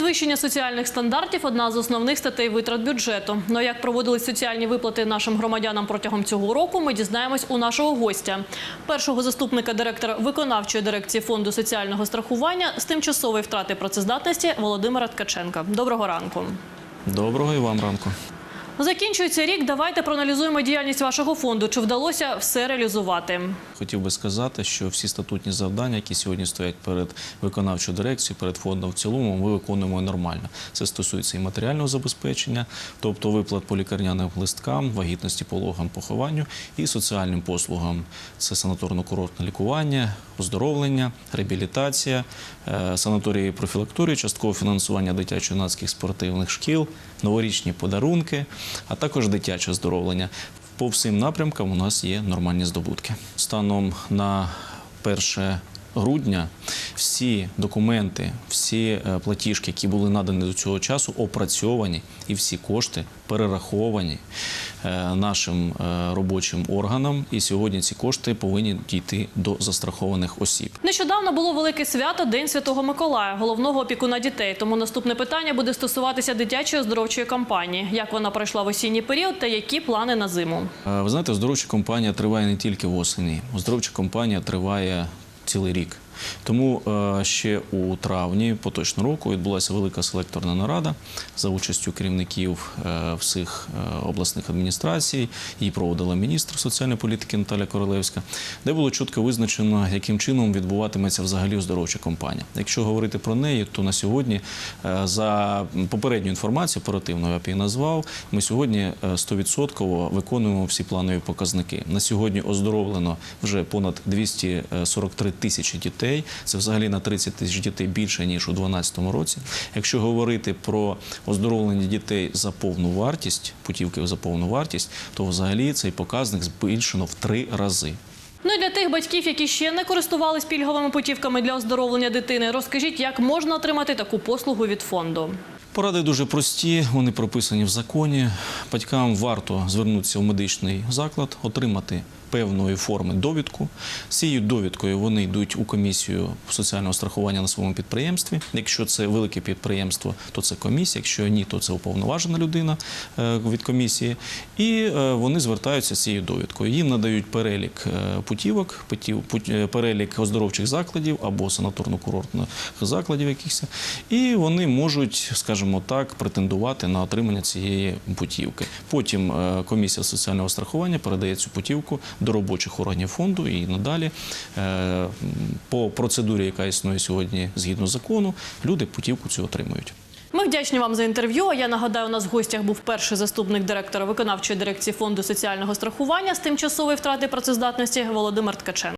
Підвищення соціальних стандартів одна з основних статей витрат бюджету. Ну як проводились соціальні виплати нашим громадянам протягом цього року, ми дізнаємось у нашого гостя, першого заступника директора виконавчої дирекції фонду соціального страхування з тимчасової втрати працездатності Володимира Ткаченка. Доброго ранку. Доброго і вам ранку. Закінчується рік. Давайте проаналізуємо діяльність вашого фонду. Чи вдалося все реалізувати? Хотів би сказати, що всі статутні завдання, які сьогодні стоять перед виконавчою дирекцією, перед фондом в цілому, ми виконуємо нормально. Це стосується і матеріального забезпечення, тобто виплат по лікарняним листкам, вагітності, пологам, похованню і соціальним послугам. Це санаторно-курортне лікування, оздоровлення, реабілітація, е, санаторії профілакторії, часткове фінансування дитячо-юнацьких спортивних шкіл, новорічні подарунки, а також дитяче здоровлення. По всім напрямкам у нас є нормальні здобутки. Станом на 1 грудня всі документи, всі е, платіжки, які були надані до цього часу, опрацьовані і всі кошти перераховані е, нашим е, робочим органам. І сьогодні ці кошти повинні дійти до застрахованих осіб. Нещодавно було велике свято День Святого Миколая, головного опікуна дітей. Тому наступне питання буде стосуватися дитячої оздоровчої кампанії. Як вона пройшла в осінній період та які плани на зиму? Ви знаєте, оздоровча кампанія триває не тільки восені. Оздоровча кампанія триває цілий рік. Тому е, ще у травні поточного року відбулася велика селекторна нарада за участю керівників е, всіх е, обласних адміністрацій. Її проводила міністр соціальної політики Наталя Королевська, де було чітко визначено, яким чином відбуватиметься взагалі оздоровча кампанія. Якщо говорити про неї, то на сьогодні за попередню інформацію оперативно я її назвав. Ми сьогодні е, 100% виконуємо всі планові показники. На сьогодні оздоровлено вже понад 243 тисячі дітей. Це взагалі на 30 тисяч дітей більше ніж у 2012 році. Якщо говорити про оздоровлення дітей за повну вартість, путівки за повну вартість, то взагалі цей показник збільшено в три рази. Ну і для тих батьків, які ще не користувались пільговими путівками для оздоровлення дитини, розкажіть, як можна отримати таку послугу від фонду. Поради дуже прості, вони прописані в законі. Батькам варто звернутися в медичний заклад, отримати певної форми довідку. З цією довідкою вони йдуть у комісію соціального страхування на своєму підприємстві. Якщо це велике підприємство, то це комісія. Якщо ні, то це уповноважена людина е, від комісії. І е, вони звертаються з цією довідкою. Їм надають перелік е, путівок, путів- пут- перелік оздоровчих закладів або санаторно-курортних закладів якихось. І вони можуть, скажімо так, претендувати на отримання цієї путівки. Потім е, комісія соціального страхування передає цю путівку до робочих органів фонду і надалі е, по процедурі, яка існує сьогодні згідно закону, люди путівку цю отримують. Ми вдячні вам за інтерв'ю. А я нагадаю, у нас в гостях був перший заступник директора виконавчої дирекції фонду соціального страхування з тимчасової втрати працездатності Володимир Ткаченко.